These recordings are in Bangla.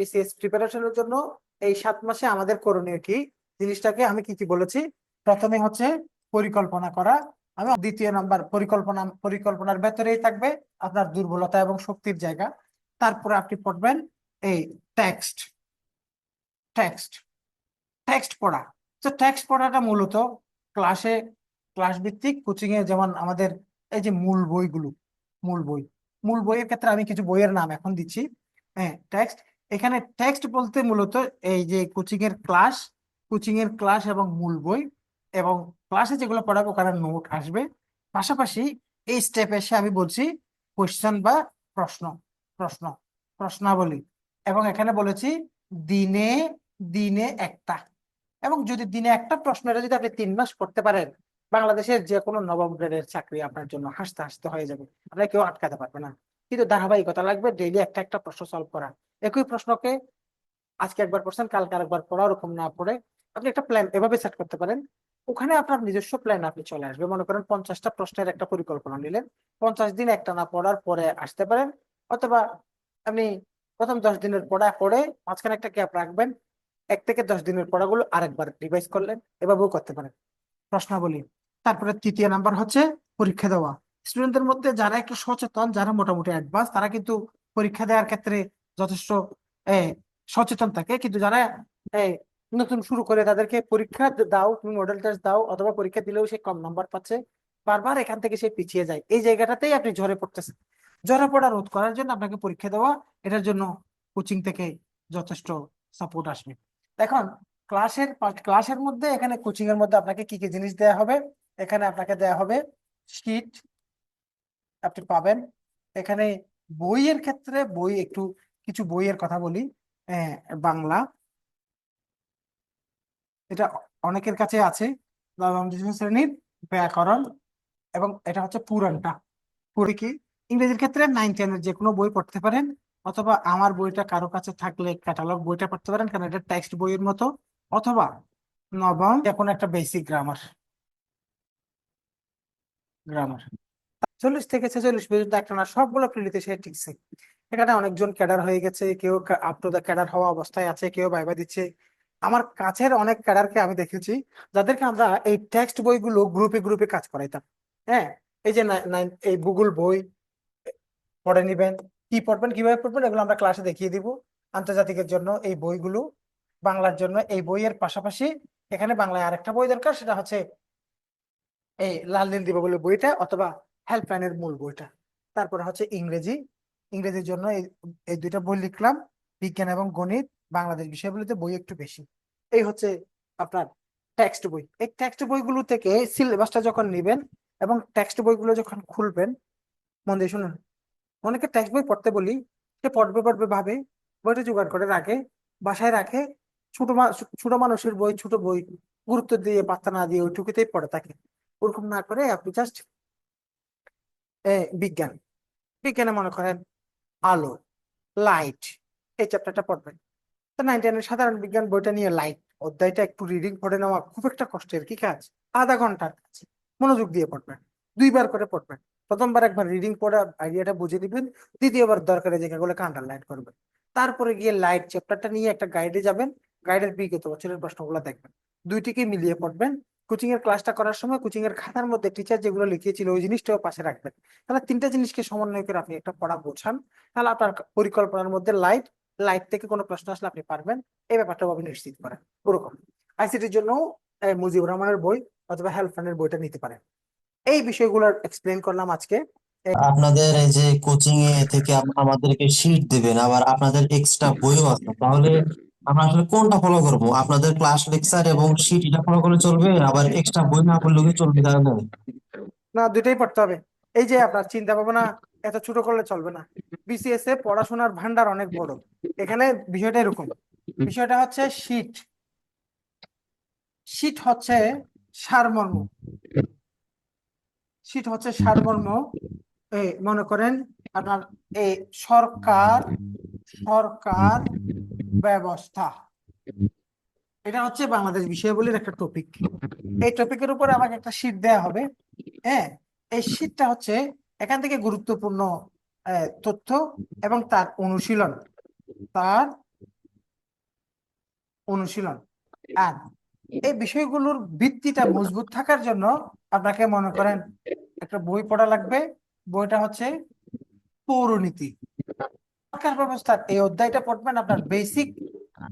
বিসিএস প্রিপারেশনের জন্য এই সাত মাসে আমাদের করণীয় কি? জিনিসটাকে আমি কি কি বলেছি? প্রথমে হচ্ছে পরিকল্পনা করা। আমি দ্বিতীয় নাম্বার, পরিকল্পনা, পরিকল্পনার ভেতরেই থাকবে আপনার দুর্বলতা এবং শক্তির জায়গা। তারপরে আপনি পড়বেন এই টেক্সট টেক্সট টেক্সট পড়া। তো টেক্সট পড়াটা মূলত ক্লাসে ক্লাস ভিত্তিক কোচিং এ যেমন আমাদের এই যে মূল বইগুলো, মূল বই। মূল বইয়ের ক্ষেত্রে আমি কিছু বইয়ের নাম এখন দিচ্ছি। হ্যাঁ টেক্সট এখানে টেক্সট বলতে মূলত এই যে কোচিং এর ক্লাস কোচিং এর ক্লাস এবং মূল বই এবং ক্লাসে যেগুলো পড়াবো ওখানে নোট আসবে। পাশাপাশি এই স্টেপ এসে আমি বলছি কোশ্চেন বা প্রশ্ন প্রশ্ন, প্রশ্নাবলী এবং এখানে বলেছি দিনে দিনে একটা এবং যদি দিনে একটা প্রশ্ন, এটা যদি আপনি তিন মাস করতে পারেন, বাংলাদেশের যে কোনো নবম গ্রেডের চাকরি আপনার জন্য হাসতে হাসতে হয়ে যাবে। আপনার কেউ আটকাতে পারবে না। কিন্তু ধারাবাহিকতা লাগবে ডেইলি একটা একটা প্রশ্ন সলভ করা। একই প্রশ্নকে আজকে একবার পড়ছেন, কালকে আরেকবার পড়া, ওরকম না পড়ে। আপনি একটা প্ল্যান এভাবে সেট করতে পারেন। ওখানে আপনার নিজস্ব প্ল্যান আপনি চলে আসবে। মনে করেন পঞ্চাশটা প্রশ্নের একটা পরিকল্পনা নিলেন। পঞ্চাশ দিন একটা না পড়ার পরে আসতে পারেন। অথবা আপনি প্রথম দশ দিনের পড়া পড়ে মাঝখানে একটা গ্যাপ রাখবেন। এক থেকে দশ দিনের পড়াগুলো আরেকবার রিভাইজ করলেন। এভাবেও করতে পারেন। প্রশ্নাবলী। তারপরে তৃতীয় নাম্বার হচ্ছে পরীক্ষা দেওয়া। স্টুডেন্টদের মধ্যে যারা একটু সচেতন, যারা মোটামুটি অ্যাডভান্স তারা কিন্তু পরীক্ষা দেওয়ার ক্ষেত্রে যথেষ্ট সচেতন থাকে। কিন্তু যারা নতুন শুরু করে তাদেরকে পরীক্ষা দাও, তুমি মডেল টেস্ট দাও, অথবা পরীক্ষা দিলেও সে কম নাম্বার পাচ্ছে, বারবার এখান থেকে সে পিছিয়ে যায়। এই জায়গাটাতেই আপনি ঝরে পড়তেছেন। ঝরে পড়া রোধ করার জন্য আপনাকে পরীক্ষা দেওয়া, এটার জন্য কোচিং থেকে যথেষ্ট সাপোর্ট আসবে। এখন ক্লাসের ক্লাসের মধ্যে এখানে কোচিং এর মধ্যে আপনাকে কি কি জিনিস দেওয়া হবে? এখানে আপনাকে দেওয়া হবে শীট আপনি পাবেন। এখানে বইয়ের ক্ষেত্রে বই একটু কিছু বইয়ের কথা বলি বাংলা। এটা অনেকের কাছে আছে নবম দশম শ্রেণির ব্যাকরণ, এবং এটা হচ্ছে পুরাণটা। পুরি কি? ইংরেজির ক্ষেত্রে নাইন টেনের যে কোনো বই পড়তে পারেন, অথবা আমার বইটা কারও কাছে থাকলে ক্যাটালগ বইটা পড়তে পারেন, কারণ এটা টেক্সট বইয়ের মতো, অথবা নবম এখন একটা বেসিক গ্রামার গ্রামার চল্লিশ থেকে ছেচল্লিশ পর্যন্ত একটা না, সবগুলো প্রিলিতে সে টিকছে এখানে অনেকজন ক্যাডার হয়ে গেছে, কেউ আপ টু দ্য ক্যাডার হওয়া অবস্থায় আছে, কেউ ভাইবা দিচ্ছে। আমার কাছের অনেক ক্যাডারকে আমি দেখেছি, যাদেরকে আমরা এই টেক্সট বইগুলো গ্রুপে গ্রুপে কাজ করাইতাম। হ্যাঁ এই যে এই গুগল বই পড়ে নিবেন কি পড়বেন, কীভাবে পড়বেন, এগুলো আমরা ক্লাসে দেখিয়ে দিব। আন্তর্জাতিকের জন্য এই বইগুলো, বাংলার জন্য এই বইয়ের পাশাপাশি এখানে বাংলায় আরেকটা বই দরকার, সেটা হচ্ছে এই লাল নীল দিবাবলী বইটা, অথবা হেল্পলাইনের মূল বইটা। তারপরে হচ্ছে ইংরেজি ইংরেজির জন্য এই দুইটা বই লিখলাম, বিজ্ঞান এবং গণিত, বাংলাদেশ বিষয়গুলোতে বই একটু বেশি। এই হচ্ছে আপনার টেক্সট বই। এই টেক্সট বইগুলো থেকে সিলেবাসটা যখন নেবেন এবং টেক্সট বইগুলো যখন খুলবেন, মন দিয়ে শুনুন। অনেকে টেক্সট বই পড়তে বলি, সে পড়বে পড়বে ভাবে, বইটা জোগাড় করে রাখে বাসায় রাখে, ছোট ছোট মানুষের বই, ছোট বই, গুরুত্ব দিয়ে, পাত্তা না দিয়ে ওইটুকুতেই পড়ে থাকে। ওরকম না করে আপনি জাস্ট বিজ্ঞান। বিজ্ঞানে মনে করেন আলো লাইট এই চ্যাপ্টারটা পড়বেন। তো নাইন সাধারণ বিজ্ঞান বইটা নিয়ে লাইট অধ্যায়টা একটু রিডিং পড়ে নেওয়া খুব একটা কষ্টের কি কাজ? আধা ঘণ্টার কাজ। মনোযোগ দিয়ে পড়বেন। দুইবার করে পড়বেন। প্রথমবার একবার রিডিং পড়ে আইডিয়াটা বুঝে দিবেন দ্বিতীয়বার দরকারি জায়গাগুলোকে আন্ডারলাইন করবেন। তারপরে গিয়ে লাইট চ্যাপ্টারটা নিয়ে একটা গাইডে যাবেন। গাইডের বিগত বছরের প্রশ্নগুলো দেখবেন। দুইটিকে মিলিয়ে পড়বেন। কোচিং এর ক্লাসটা করার সময় কোচিং এর খাতার মধ্যে টিচার যেগুলো লিখিয়েছিল ওই জিনিসটাও পাশে রাখবেন। তাহলে তিনটা জিনিসকে সমন্বয় করে আপনি একটা পড়া বোঝান। তাহলে আপনার পরিকল্পনার মধ্যে লাইট লাইট থেকে কোনো প্রশ্ন আসলে আপনি পারবেন। এই ব্যাপারটাও আপনি নিশ্চিত করেন। ওরকম। আইসিটির জন্য মুজিবুর রহমানের বই অথবা হেল্পলাইনের বইটা নিতে পারেন। এই বিষয়গুলো এক্সপ্লেন করলাম আজকে। আপনাদের এই যে কোচিং এ থেকে আমাদেরকে শিট দিবেন, আবার আপনাদের এক্সট্রা বইও আছে। তাহলে আমরা আসলে কোনটা ফলো করব? আপনাদের ক্লাস লেকচার এবং শিট এটা ফলো করলে চলবে? আবার এক্সট্রা বই না পড়লেও কি চলবে তাহলে? না, দুইটাই পড়তে হবে। এই যে আপনার চিন্তা ভাবনা, এত ছোট করলে চলবে না। বিসিএস এ পড়াশোনার ভান্ডার অনেক বড়। এখানে বিষয়টা এরকম। বিষয়টা হচ্ছে শীট শীট হচ্ছে সারমর্ম। শীট হচ্ছে সারমর্ম। মনে করেন আপনার এই সরকার সরকার ব্যবস্থা। এটা হচ্ছে বাংলাদেশ বিষয়াবলীর একটা টপিক এই টপিকের উপর আমাকে একটা শীট দেয়া হবে। হ্যাঁ এই শীটটা হচ্ছে এখান থেকে গুরুত্বপূর্ণ তথ্য এবং তার অনুশীলন। তার অনুশীলন। আর এই বিষয়গুলোর ভিত্তিটা মজবুত থাকার জন্য আপনাকে মনে করেন একটা বই পড়া লাগবে। বইটা হচ্ছে পৌরনীতি। সরকার ব্যবস্থার এই অধ্যায়টা পড়বেন আপনার বেসিক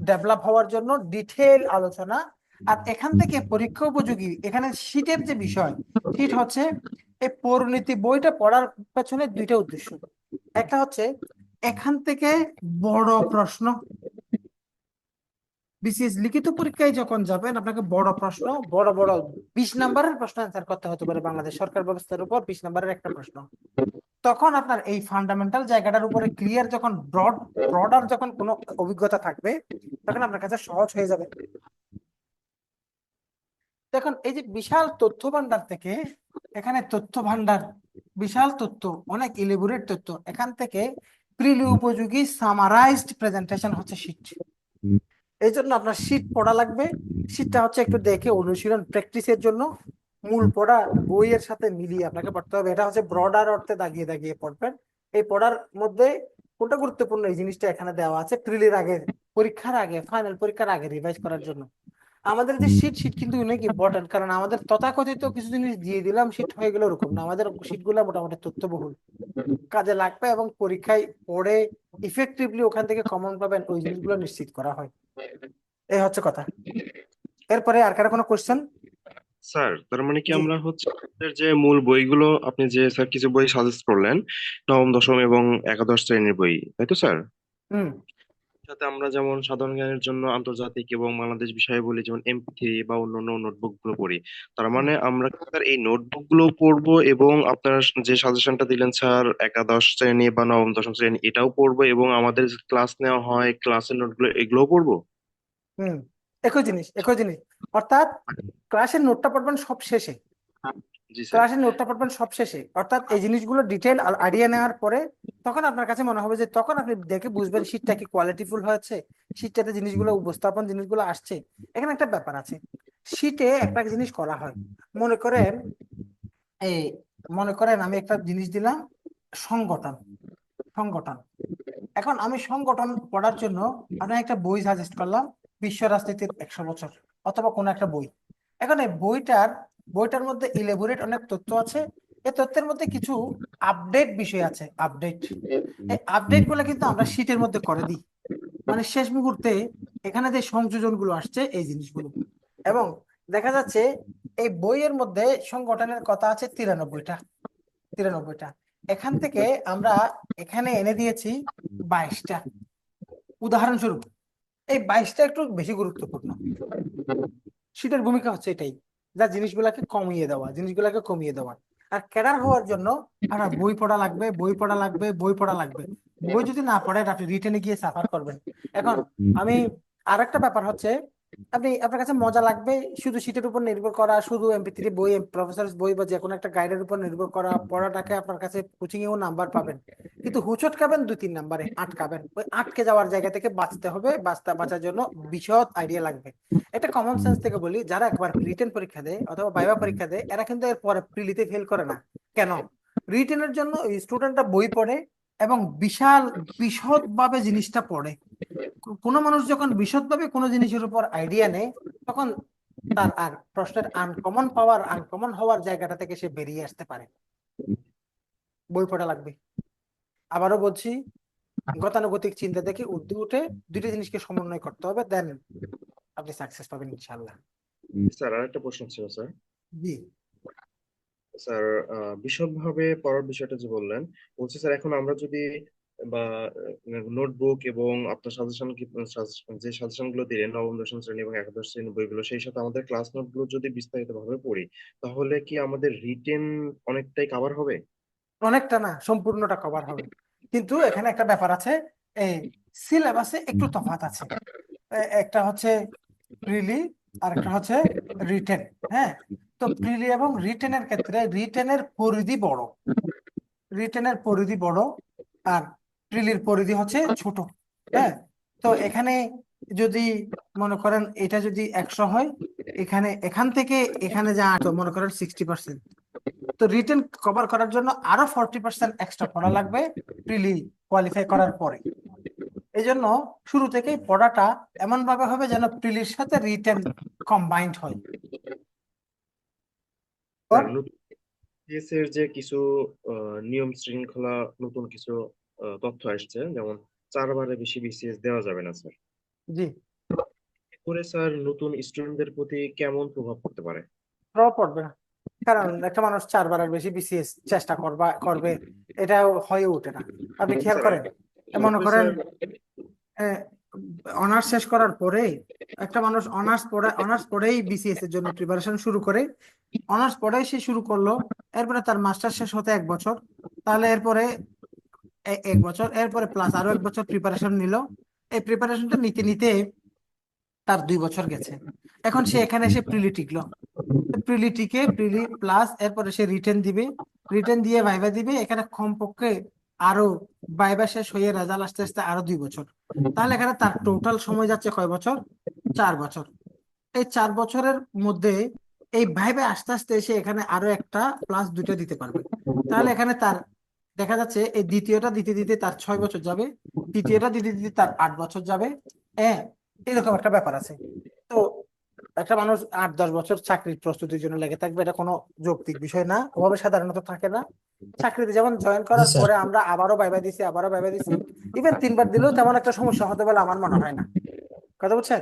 ডেভেলপ হওয়ার জন্য ডিটেল আলোচনা। আর এখান থেকে পরীক্ষা উপযোগী। এখানে শীটের যে বিষয় শীট হচ্ছে এই পৌরনীতি বইটা পড়ার পেছনে দুইটা উদ্দেশ্য। একটা হচ্ছে এখান থেকে বড় প্রশ্ন। বিসিএস লিখিত পরীক্ষায় যখন যাবেন, আপনাকে বড় প্রশ্ন, বড় বড় বিশ নাম্বারের প্রশ্ন অ্যান্সার করতে হতে পারে বাংলাদেশ সরকার ব্যবস্থার উপর, বিশ নাম্বারের একটা প্রশ্ন। তখন আপনার এই ফান্ডামেন্টাল জায়গাটার উপরে ক্লিয়ার যখন ব্রড ব্রডার যখন কোনো অভিজ্ঞতা থাকবে তখন আপনার কাছে সহজ হয়ে যাবে। দেখুন এই যে বিশাল তথ্য ভান্ডার থেকে এখানে তথ্য ভান্ডার বিশাল তথ্য অনেক ইলেবোরেট তথ্য এখান থেকে প্রিলি উপযোগী সামারাইজড প্রেজেন্টেশন হচ্ছে শীট এই জন্য আপনার শীট পড়া লাগবে। শীটটা হচ্ছে একটু দেখে অনুশীলন প্র্যাকটিসের জন্য। মূল পড়া বইয়ের সাথে মিলিয়ে আপনাকে পড়তে হবে। এটা হচ্ছে ব্রডার অর্থে দাগিয়ে দাগিয়ে পড়বেন। এই পড়ার মধ্যে কোনটা গুরুত্বপূর্ণ? এই জিনিসটা এখানে দেওয়া আছে প্রিলির আগে, পরীক্ষার আগে ফাইনাল পরীক্ষার আগে রিভাইজ করার জন্য। আমাদের যে শীট শীট কিন্তু অনেক ইম্পর্টেন্ট কারণ আমাদের তথাকথিত কিছু জিনিস দিয়ে দিলাম শীট হয়ে গেল ওরকম না। আমাদের শীটগুলো মোটামুটি তথ্যবহুল। কাজে লাগবে এবং পরীক্ষায় পড়ে ইফেক্টিভলি ওখান থেকে কমন পাবেন, ওই জিনিসগুলো নিশ্চিত করা হয়। এই হচ্ছে কথা। এরপরে আর কারও কোনো কোশ্চেন স্যার তার মানে কি আমরা হচ্ছে আমাদের যে মূল বইগুলো আপনি যে স্যার কিছু বই সাজেস্ট করলেন নবম দশম এবং একাদশ শ্রেণির বই তাই তো স্যার? হুম। সাথে আমরা যেমন সাধারণ জ্ঞানের জন্য আন্তর্জাতিক এবং বাংলাদেশ বিষয়ে বলি যেমন এমপি থ্রি বা অন্যান্য নোটবুকগুলো পড়ি তার মানে আমরা স্যার এই নোটবুকগুলো পড়ব এবং আপনার যে সাজেশনটা দিলেন স্যার একাদশ শ্রেণি বা নবম দশম শ্রেণি এটাও পড়ব এবং আমাদের ক্লাস নেওয়া হয় ক্লাসের নোটগুলো এগুলোও পড়ব? হুম। একই জিনিস একই জিনিস। অর্থাৎ ক্লাসের নোটটা পড়বেন সব শেষে। ক্লাসের নোটটা পড়বেন সব শেষে। অর্থাৎ এই জিনিসগুলো ডিটেল আইডিয়া নেওয়ার পরে তখন আপনার কাছে মনে হবে যে তখন আপনি দেখে বুঝবেন শীটটা কি কোয়ালিটিফুল হয়েছে শীটটাতে জিনিসগুলো উপস্থাপন জিনিসগুলো আসছে। এখানে একটা ব্যাপার আছে। শীটে একটা জিনিস করা হয়। মনে করেন এই মনে করেন আমি একটা জিনিস দিলাম সংগঠন। সংগঠন। এখন আমি সংগঠন পড়ার জন্য আপনার একটা বই সাজেস্ট করলাম বিশ্ব রাজনীতির একশো বছর। অথবা কোনো একটা বই। এখন এই বইটার বইটার মধ্যে ইলেবোরেট অনেক তথ্য আছে। এই তথ্যের মধ্যে কিছু আপডেট বিষয় আছে আপডেট এই আপডেটগুলো কিন্তু আমরা শীটের মধ্যে করে দিই। মানে শেষ মুহূর্তে এখানে যে সংযোজনগুলো আসছে, এই জিনিসগুলো। এবং দেখা যাচ্ছে এই বইয়ের মধ্যে সংগঠনের কথা আছে তিরানব্বইটা। তিরানব্বইটা। এখান থেকে আমরা এখানে এনে দিয়েছি বাইশটা। উদাহরণস্বরূপ, এই বাইশটা একটু বেশি গুরুত্বপূর্ণ। শীতের ভূমিকা হচ্ছে এটাই, যা জিনিসগুলাকে কমিয়ে দেওয়া, জিনিসগুলাকে কমিয়ে দেওয়া। আর ক্যাডার হওয়ার জন্য আপনার বই পড়া লাগবে, বই পড়া লাগবে, বই পড়া লাগবে। বই যদি না পড়েন আপনি রিটেনে গিয়ে সাফার করবেন। এখন আমি আরেকটা ব্যাপার হচ্ছে আপনি আপনার কাছে মজা লাগবে শুধু শীটের উপর নির্ভর করা শুধু এমপি থ্রি বই প্রফেসর বই বা যে কোনো একটা গাইডের উপর নির্ভর করা পড়াটাকে আপনার কাছে কোচিং এও নাম্বার পাবেন। কিন্তু হুচট খাবেন দুই তিন নাম্বারে আটকাবেন ওই আটকে যাওয়ার জায়গা থেকে বাঁচতে হবে বাঁচতে বাঁচার জন্য বিশদ আইডিয়া লাগবে। এটা কমন সেন্স থেকে বলি যারা একবার রিটেন পরীক্ষা দেয় অথবা বাইবা পরীক্ষা দেয় এরা কিন্তু এর পরে প্রিলিতে ফেল করে না। কেন? রিটেনের জন্য স্টুডেন্টরা বই পড়ে এবং বিশাল বিশদভাবে জিনিসটা পড়ে। কোনো মানুষ যখন বিশদভাবে কোনো জিনিসের উপর আইডিয়া নেয় তখন তার আর প্রশ্নের আনকমন পাওয়ার আনকমন হওয়ার জায়গাটা থেকে সে বেরিয়ে আসতে পারে। বই পড়া লাগবে। আবারও বলছি গতানুগতিক চিন্তা থেকে উর্দু উঠে দুইটা জিনিসকে সমন্বয় করতে হবে দেন আপনি সাকসেস পাবেন ইনশাল্লাহ স্যার আরেকটা প্রশ্ন ছিল স্যার। জি। স্যার বিশদভাবে পড়ার বিষয়টা যে বললেন বলছি স্যার এখন আমরা যদি বা নোটবুক এবং আপনার সাজেশন যে সাজেশনগুলো দিলেন, নবম, দশম শ্রেণি এবং একাদশ শ্রেণির বইগুলো, সেই সাথে আমাদের ক্লাস নোটগুলো যদি বিস্তারিত ভাবে পড়ি, তাহলে কি আমাদের রিটেন অনেকটাই কভার হবে? অনেকটা না, সম্পূর্ণটা কভার হবে। কিন্তু এখানে একটা ব্যাপার আছে, এই সিলেবাসে একটু তফাৎ আছে। একটা হচ্ছে প্রিলি আর একটা হচ্ছে রিটেন হ্যাঁ? তো প্রিলি এবং রিটেনের ক্ষেত্রে রিটেনের পরিধি বড়। রিটেনের পরিধি বড়, আর প্রিলির পরিধি হচ্ছে ছোট হ্যাঁ? তো এখানে যদি মনে করেন এটা যদি একশো হয় এখানে এখান থেকে এখানে যা তো মনে করেন সিক্সটি পার্সেন্ট তো রিটেন কভার করার জন্য আরও ফোরটি পার্সেন্ট এক্সট্রা পড়া লাগবে প্রিলি কোয়ালিফাই করার পরে। এই জন্য শুরু থেকেই পড়াটা এমন ভাবে হবে যেন প্রিলির সাথে রিটেন কম্বাইন্ড হয়। এর যে কিছু আহ, নিয়ম শৃঙ্খলা নতুন কিছু তথ্য আসছে। যেমন চারবারে বেশি বিসিএস দেওয়া যাবে না স্যার। জি। এরপরে স্যার নতুন স্টুডেন্টদের প্রতি কেমন প্রভাব পড়তে পারে? প্রভাব পড়বে না। কারণ একটা মানুষ চারবারের বেশি বিসিএস চেষ্টা করবা করবে এটা হয়ে ওঠে না। আপনি খেয়াল করেন মনে করেন অনার্স শেষ করার পরে একটা মানুষ অনার্স পড়ে অনার্স পড়েই বিসিএস এর জন্য প্রিপারেশন শুরু করে। অনার্স পড়েই সে শুরু করল এরপরে তার মাস্টার শেষ হতে এক বছর। তাহলে এরপরে এক বছর, এরপরে প্লাস আরও এক বছর প্রিপারেশন নিল। এই প্রিপারেশনটা নিতে নিতে তার দুই বছর গেছে। এখন সে এখানে এসে প্রিলি টিকলো। প্রিলি টিকে প্রিলি প্লাস এরপরে সে রিটার্ন দিবে। রিটার্ন দিয়ে ভাইবা দিবে। এখানে কমপক্ষে আরও ভাইবা শেষ হয়ে রেজাল্ট আসতে আসতে আরও দুই বছর। তাহলে এখানে তার টোটাল সময় যাচ্ছে কয় বছর? চার বছর। এই চার বছরের মধ্যে এই ভাইবা আস্তে আস্তে এসে এখানে আরও একটা প্লাস দুইটা দিতে পারবে। তাহলে এখানে তার দেখা যাচ্ছে এই দ্বিতীয়টা দিতে দিতে তার ছয় বছর যাবে তৃতীয়টা দিতে দিতে তার আট বছর যাবে। হ্যাঁ এরকম একটা ব্যাপার আছে। তো একটা মানুষ আট দশ বছর চাকরির প্রস্তুতির জন্য লেগে থাকবে এটা কোনো যৌক্তিক বিষয় না। ওভাবে সাধারণত থাকে না। চাকরিতে যেমন জয়েন করার পরে আমরা আবারও ভাইবা দিছি আবারও ভাইবা দিছি। ইভেন তিনবার দিলেও তেমন একটা সমস্যা হতে বলে আমার মনে হয় না। কথা বুঝছেন?